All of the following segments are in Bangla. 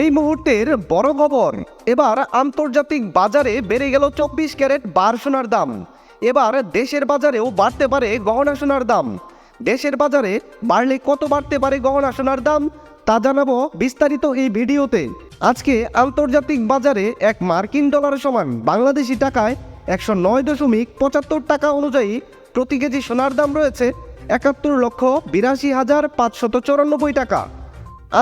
এই মুহূর্তের বড় খবর, এবার আন্তর্জাতিক বাজারে বেড়ে গেল চব্বিশ ক্যারেট বার সোনার দাম। এবার দেশের বাজারেও বাড়তে পারে গহনা সোনার দাম। দেশের বাজারে বাড়লে কত বাড়তে পারে গহনা সোনার দাম, তা জানাব বিস্তারিত এই ভিডিওতে। আজকে আন্তর্জাতিক বাজারে এক মার্কিন ডলার সমান বাংলাদেশি টাকায় একশো নয় দশমিক পঁচাত্তর টাকা অনুযায়ী প্রতি কেজি সোনার দাম রয়েছে একাত্তর লক্ষ বিরাশি হাজার পাঁচশত চৌরানব্বই টাকা।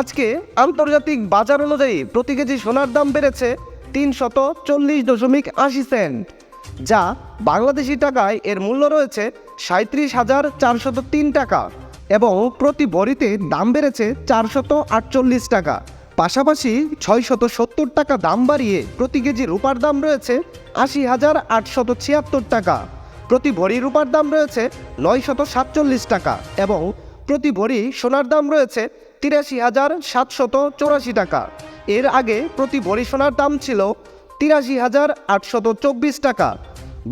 আজকে আন্তর্জাতিক বাজার অনুযায়ী প্রতি কেজি সোনার দাম বেড়েছে তিনশত চল্লিশ দশমিক আশি সেন্ট, যা বাংলাদেশি টাকায় এর মূল্য রয়েছে সাঁত্রিশ হাজার চারশত তিন টাকা এবং প্রতি ভরিতে দাম বেড়েছে চারশত আটচল্লিশ টাকা। পাশাপাশি ছয়শত সত্তর টাকা দাম বাড়িয়ে প্রতি কেজি রূপার দাম রয়েছে আশি হাজার আটশত ছিয়াত্তর টাকা। প্রতি ভরি রূপার দাম রয়েছে নয়শত সাতচল্লিশ টাকা এবং প্রতি ভরি সোনার দাম রয়েছে তিরাশি হাজার সাতশত চৌরাশি টাকা। এর আগে প্রতি ভরি সোনার দাম ছিল তিরাশি হাজার আটশত চব্বিশ টাকা।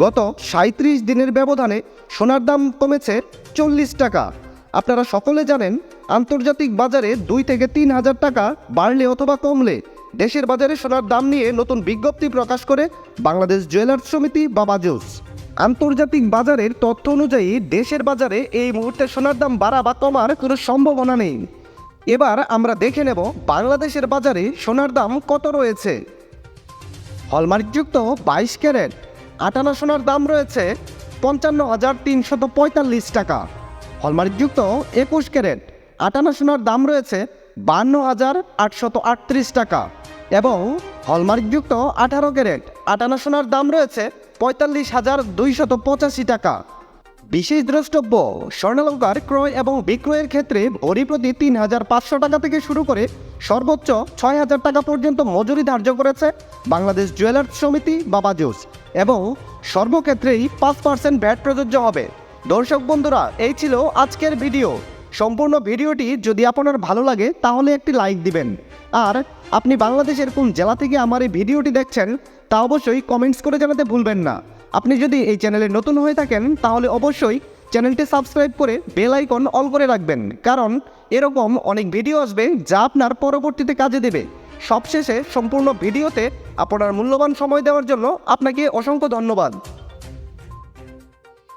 গত সাঁত্রিশ দিনের ব্যবধানে সোনার দাম কমেছে চল্লিশ টাকা। আপনারা সকলে জানেন, আন্তর্জাতিক বাজারে দুই থেকে তিন হাজার টাকা বাড়লে অথবা কমলে দেশের বাজারে সোনার দাম নিয়ে নতুন বিজ্ঞপ্তি প্রকাশ করে বাংলাদেশ জুয়েলার্স সমিতি বা বাজুস আন্তর্জাতিক বাজারের তথ্য অনুযায়ী দেশের বাজারে এই মুহূর্তে সোনার দাম বাড়া বা কমার কোনো সম্ভাবনা নেই। এবার আমরা দেখে নেব বাংলাদেশের বাজারে সোনার দাম কত রয়েছে। হলমার্কযুক্ত বাইশ ক্যারেট, আটানা সোনার দাম রয়েছে পঞ্চান্ন হাজার তিনশত পঁয়তাল্লিশ টাকা। হলমার্কযুক্ত একুশ ক্যারেট, আটানা সোনার দাম রয়েছে বান্ন হাজার আটশত আটত্রিশ টাকা। এবং হলমার্কযুক্ত আঠারো ক্যারেট, আটানা সোনার দাম রয়েছে পঁয়তাল্লিশ হাজার দুইশত পঁচাশি টাকা। বিশেষ দ্রষ্টব্য, স্বর্ণালঙ্কার ক্রয় এবং বিক্রয়ের ক্ষেত্রে ভরি প্রতি তিন হাজার পাঁচশো টাকা থেকে শুরু করে সর্বোচ্চ ছয় হাজার টাকা পর্যন্ত মজুরি ধার্য করেছে বাংলাদেশ জুয়েলার্স সমিতি, বাবা বাজুস এবং সর্বক্ষেত্রেই পাঁচ পার্সেন্ট ভ্যাট প্রযোজ্য হবে। দর্শক বন্ধুরা, এই ছিল আজকের ভিডিও। সম্পূর্ণ ভিডিওটি যদি আপনার ভালো লাগে, তাহলে একটি লাইক দিবেন। আর আপনি বাংলাদেশের কোন জেলা থেকে আমার এই ভিডিওটি দেখছেন, তা অবশ্যই কমেন্টস করে জানাতে ভুলবেন না। আপনি যদি এই চ্যানেলে নতুন হয়ে থাকেন, তাহলে অবশ্যই চ্যানেলটি সাবস্ক্রাইব করে বেল আইকন অল করে রাখবেন। কারণ এরকম অনেক ভিডিও আসবে যা আপনার পরবর্তীতে কাজে দেবে। সবশেষে সম্পূর্ণ ভিডিওতে আপনার মূল্যবান সময় দেওয়ার জন্য আপনাকে অসংখ্য ধন্যবাদ।